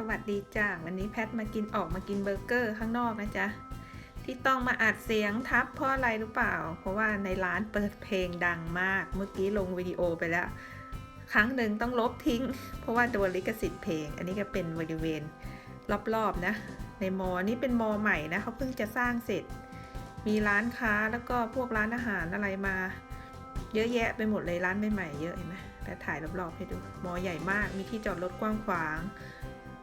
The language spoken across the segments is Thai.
สวัสดีจ้าวันนี้แพทมากินออกมากินเบอร์เกอร์ข้างนอกนะจ๊ะ ที่ต้องมาอัดเสียงทับเพราะอะไรหรือเปล่า เพราะว่าในร้านเปิดเพลงดังมาก เมื่อกี้ลงวิดีโอไปแล้ว ครั้งหนึ่งต้องลบทิ้ง เพราะว่าโดนลิขสิทธิ์เพลง อันนี้ก็เป็นบริเวณรอบๆนะ ในมอนี่เป็นมอใหม่นะเขาเพิ่งจะสร้างเสร็จ มีร้านค้าแล้วก็พวกร้านอาหารอะไรมา เยอะแยะไปหมดเลยร้านใหม่ๆเยอะเห็นไหมแต่ถ่ายรอบๆให้ดูมอใหญ่มากมีที่จอดรถกว้างขวาง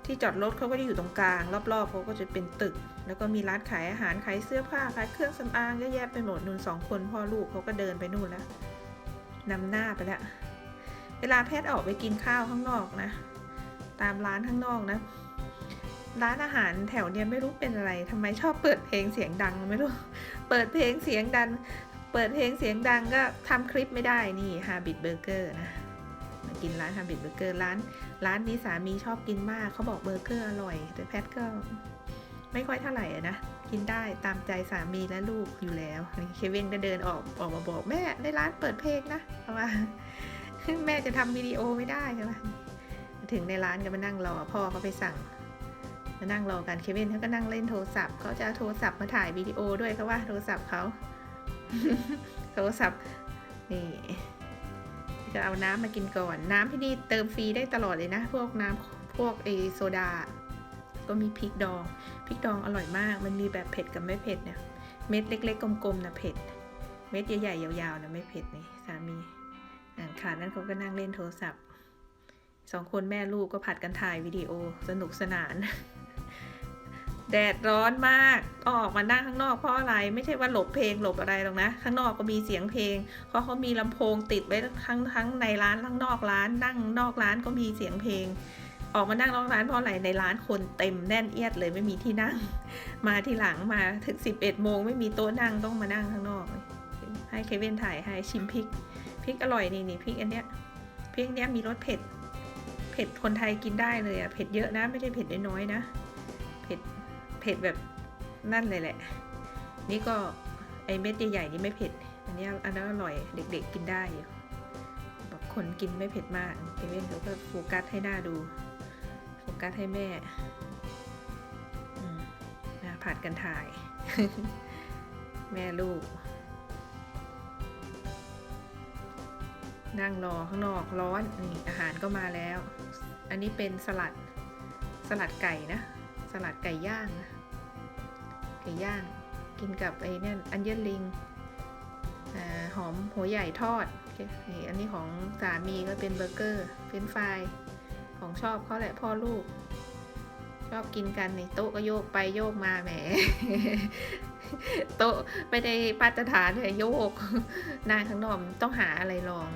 ที่จอดรถเขาก็จะอยู่ตรงกลาง รอบๆเขาก็จะเป็นตึก แล้วก็มีร้านขายอาหารขายเสื้อผ้าขายเครื่องสำอางเยอะแยะไปหมดนุ่นสองคนพ่อลูกเขาก็เดินไปนู่นแล้วนำหน้าไปแล้วเวลาแพทย์ออกไปกินข้าวข้างนอกนะ ตามร้านข้างนอกนะ ร้านอาหารแถวเนี้ยไม่รู้เป็นอะไรทำไมชอบเปิดเพลงเสียงดังไม่รู้ เปิดเพลงเสียงดัง เปิดเพลงเสียงดังก็ทำคลิปไม่ได้นี่ฮาบิทเบอร์เกอร์นะมากินร้านฮาบิทเบอร์เกอร์ร้าน ร้านนี้สามีชอบกินมากเขาบอกเบอร์เกอร์อร่อย แต่แพทก็ไม่ค่อยเท่าไหร่นะ กินได้ตามใจสามีและลูกอยู่แล้วเควินก็เดินออกออกมาบอกแม่ในร้านเปิดเพลงนะเพราะว่าแม่จะทำวิดีโอไม่ได้ใช่ไหมถึงในร้านก็มานั่งรอพ่อเขาไปสั่งมานั่งรอกันเควินเขาก็นั่งเล่นโทรศัพท์เขาจะโทรศัพท์มาถ่ายวิดีโอด้วยเขาว่าโทรศัพท์เขาโทรศัพท์นี่ จะเอาน้ำมากินก่อน น้ำที่นี่เติมฟรีได้ตลอดเลยนะ พวกน้ำพวกเอโซดา ก็มีพริกดอง พริกดองอร่อยมาก มันมีแบบเผ็ดกับไม่เผ็ดเนี่ย เม็ดเล็ก ๆ กลมๆนะเผ็ด เม็ดใหญ่ๆยาวๆนะไม่เผ็ดนี่สามีอ่านขาดนั้นเขาก็นั่งเล่นโทรศัพท์สองคนแม่ลูกก็ผัดกันถ่ายวิดีโอสนุกสนาน แดดร้อนมากต้องออกมานั่งข้างนอกเพราะอะไรไม่ใช่ว่าหลบเพลงหลบอะไรหรอกนะ ข้างนอกก็มีเสียงเพลงเพราะเขามีลำโพงติดไว้ทั้งทั้งในร้านทั้งนอกร้าน นั่งนอกร้านก็มีเสียงเพลง ออกมานั่งนอกร้านเพราะอะไรในร้านคนเต็มแน่นเอียดเลยไม่มีที่นั่ง มาทีหลังมาถึงสิบเอ็ดโมงไม่มีโต๊ะนั่งต้องมานั่งข้างนอก ให้เควินถ่ายให้ชิมพริกพริกอร่อยนี่นี่พริกอันเนี้ยพริกเนี้ยมีรสเผ็ด เผ็ดคนไทยกินได้เลยอะเผ็ดเยอะนะไม่ได้เผ็ดน้อยๆนะ ผ็ดแบบนั่นเลยแหละ นี่ก็ไอเม็ดใหญ่ๆนี่ไม่เผ็ด อันนี้อันนั้นอร่อยเด็กๆกินได้อยู่แบบคนกินไม่เผ็ดมากเควินเขาก็โฟกัสให้หน้าดู โฟกัสให้แม่มนะผัดกันถ่าย แม่ลูก นั่งรอข้างนอกร้อนนี่อาหารก็มาแล้ว อันนี้เป็นสลัดสลัดไก่นะ สลัดไก่ย่างนะ ไก่ย่าง กินกับไอ้เนี่ยอันเยนลิงอหอมหัวใหญ่ทอด อันนี้ของสามีก็เป็นเบอร์เกอร์ เฟรนฟราย ของชอบเขาแหละพ่อลูก ชอบกินกันในโต๊ะก็โยกไปโยกมาแหม โต๊ะไม่ได้มาตรฐานเลยโยกนางข้างนอกต้องหาอะไรลอง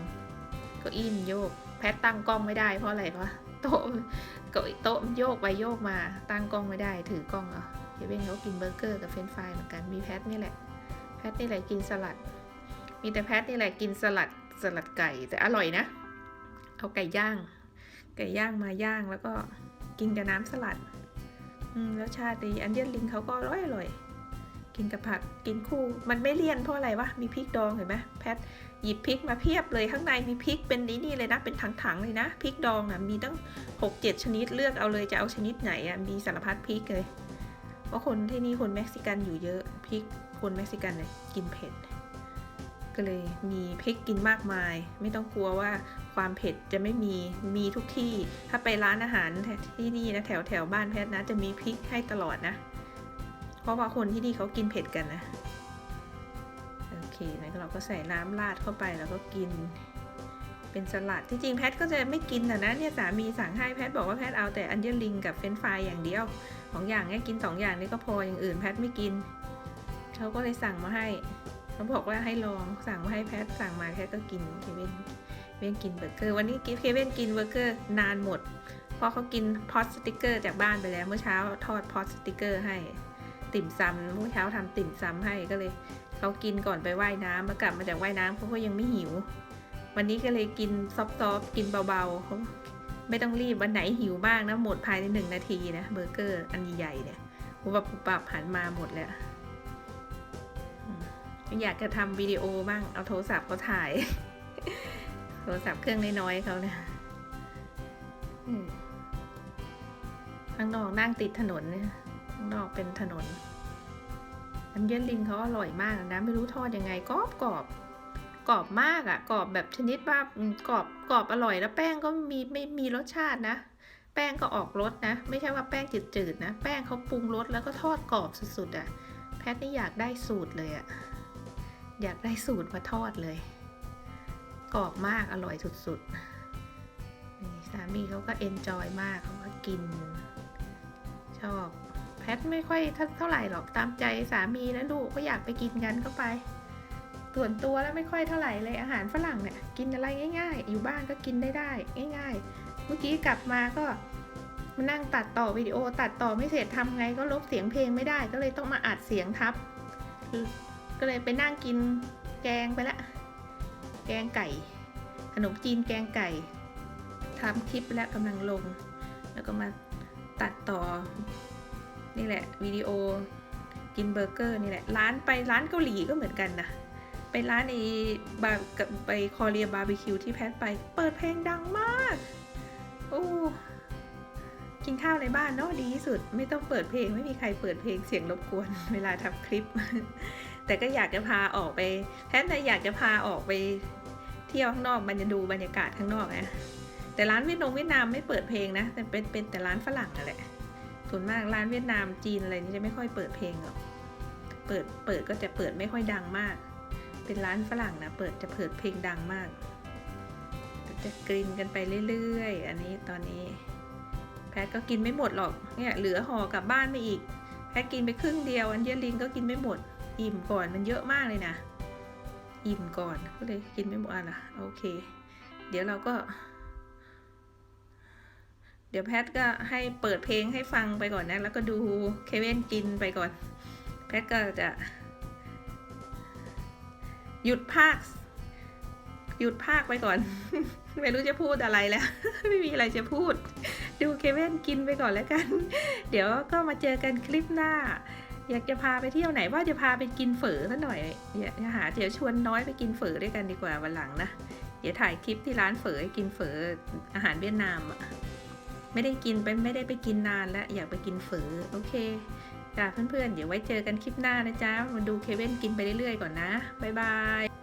ก็อินโยก แพทตั้งกล้องไม่ได้เพราะอะไรเพราะโต๊ะก็โต๊ะโยกไปโยกมา ตั้งกล้องไม่ได้ถือกล้องเอา เดี๋ยวเว้นเขากินเบอร์เกอร์กับเฟรนฟรายเหมือนกัน มีแพทนี่แหละ แพทนี่แหละกินสลัด มีแต่แพทนี่แหละกินสลัดสลัดไก่แต่อร่อยนะ เอาไก่ย่าง ไก่ย่างมาย่างแล้วก็กินกับน้ำสลัด อืมรสชาติดีอันเดียนลิงเขาก็อร่อยอร่อย กินกับผักกินคู่ มันไม่เลี่ยนเพราะอะไรวะ มีพริกดองเห็นไหมแพทหยิบพริกมาเพียบเลยข้างในมีพริกเป็นนี้นี่เลยนะ เป็นถังๆเลยนะพริกดองนะมีตั้งหกเจ็ดชนิดเลือกเอาเลยจะเอาชนิดไหนอะมีสารพัดพริกเลย เพราะคนที่นี่คนเม็กซิกันอยู่เยอะพริกคนเม็กซิกันเนี่ยกินเผ็ด ก็เลยมีพริกกินมากมาย ไม่ต้องกลัวว่าความเผ็ดจะไม่มีมีทุกที่ ถ้าไปร้านอาหารที่นี่นะแถวแถวบ้านแพทย์นะจะมีพริกให้ตลอดนะ เพราะว่าคนที่นี่เขากินเผ็ดกันนะโอเคนะเราก็ใส่น้ำราดเข้าไปแล้วก็กิน เป็นสลัดที่จริงแพทก็จะไม่กินนะนะเนี่ยสามีสั่งให้แพทบอกว่าแพทเอาแต่อันเจลิงกับเฟรนฟรายอย่างเดียวของอย่างเนี้ยกินสองอย่างนี้ก็พออย่างอื่นแพทไม่กินเขาก็เลยสั่งมาให้เขาบอกว่าให้ลองสั่งมาให้แพทสั่งมาแพทก็กินเคเวนเควินกินเบอร์เกอร์วันนี้เคเวนกินเบอร์เกอร์นานหมดเพราะเขากินพอตสติกเกอร์จากบ้านไปแล้วเมื่อเช้าทอดพอตสติกเกอร์ให้ติ่มซำเมื่อเช้าทำติ่มซำให้ก็เลยเขากินก่อนไปว่ายน้ำมากลับมาจากว่ายน้ำเขาก็ยังไม่หิว วันนี้ก็เลยกินซอฟๆกินเบาๆ ไม่ต้องรีบวันไหนหิวมากนะหมดภายในหนึ่งนาทีนะเบอร์เกอร์อันใหญ่ๆเนี่ยปุบปับปุบปับหันมาหมดแล้วอยากจะทำวิดีโอบ้างเอาโทรศัพท์เขาถ่าย โทรศัพท์เครื่องน้อยๆเขาเนี่ยอืมโทางนอกนั่งติดถนนเนี่ยข้างนอกเป็นถนนน้ำเย็นลิงเขาอร่อยมากนะ ไม่รู้ทอดยังไงกรอบกรอบ กรอบมากอะ่ะกรอบแบบชนิดว่ากรอบกรอบอร่อยแล้วแป้งก็มีไม่มีรสชาตินะ แป้งก็ออกรสนะ ไม่ใช่ว่าแป้งจืดๆนะ แป้งเขาปรุงรสแล้วก็ทอดกรอบสุดๆอะ่ะ แพทนี่อยากได้สูตรเลยอะ่ะอยากได้สูตรมาทอดเลยกรอบมากอร่อยสุดๆนี่สามีเขาก็เอนจอยมากเขาก็กิน ชอบแพทไม่ค่อยเท่าไหร่หรอกตามใจสามีและลูกก็อยากไปกินกันก็ไป ส่วนตัวแล้วไม่ค่อยเท่าไหร่เลยอาหารฝรั่งเนี่ยกินอะไรง่าย ๆ อยู่บ้านก็กินได้ได้ง่าย ๆ เมื่อกี้กลับมาก็มานั่งตัดต่อวิดีโอตัดต่อไม่เสร็จทำไงก็ลบเสียงเพลงไม่ได้ ก็เลยต้องมาอัดเสียงทับ ก็เลยไปนั่งกินแกงไปละ แกงไก่ ขนมจีนแกงไก่ทำคลิปและกำลังลง แล้วก็มาตัดต่อ นี่แหละวิดีโอกินเบอร์เกอร์นี่แหละร้านไปร้านเกาหลีก็เหมือนกันนะ ไปร้านในบาร์กับไปคอเรียบาร์บีคิวที่แพทไป เปิดเพลงดังมาก โอ้กินข้าวในบ้านเนาะดีที่สุด ไม่ต้องเปิดเพลงไม่มีใครเปิดเพลงเสียงรบกวน เวลาทำคลิป แต่ก็อยากจะพาออกไปแพทย์นะอยากจะพาออกไปเที่ยวข้างนอกมันจะดูบรรยากาศข้างนอกนะแต่ร้านเวียดนามเวียดนามไม่เปิดเพลงนะ แต่เป็นเป็นแต่ร้านฝรั่งนั่นแหละส่วนมากร้านเวียดนามจีนอะไรนี่จะไม่ค่อยเปิดเพลงหรอกเปิดเปิดก็จะเปิดไม่ค่อยดังมาก เป็นร้านฝรั่งนะ เปิดจะเปิดเพลงดังมาก จะกรินกันไปเรื่อยๆ อันนี้ตอนนี้ แพทก็กินไม่หมดหรอก เนี่ยเหลือห่อกลับบ้านไปอีก แพทกินไปครึ่งเดียว อันเยลินก็กินไม่หมด อิ่มก่อนมันเยอะมากเลยนะ อิ่มก่อนก็เลยกินไม่หมดอะล่ะโอเค เดี๋ยวเราก็ เดี๋ยวแพทก็ให้เปิดเพลงให้ฟังไปก่อนนะ แล้วก็ดูเคเว่นกินไปก่อน แพทก็จะ หยุดภาค หยุดภาคไปก่อน ไม่รู้จะพูดอะไรแล้ว ไม่มีอะไรจะพูด ดูเคเว่นกินไปก่อนแล้วกัน เดี๋ยวก็มาเจอกันคลิปหน้า อยากจะพาไปเที่ยวไหนว่าจะพาไปกินเฝอซะหน่อยอย่าหาเดี๋ยวชวนน้อยไปกินเฝอด้วยกันดีกว่าวันหลังนะเดี๋ยวถ่ายคลิปที่ร้านเฝอกินเฝออาหารเวียดนามอะไม่ได้กินเป็นไม่ได้ไปกินนานแล้วอยากไปกินเฝอโอเค จ้ะเพื่อนๆ เดี๋ยวไว้เจอกันคลิปหน้านะจ๊ะมาดูเคเว่นกินไปเรื่อยๆก่อนนะ บ๊ายบาย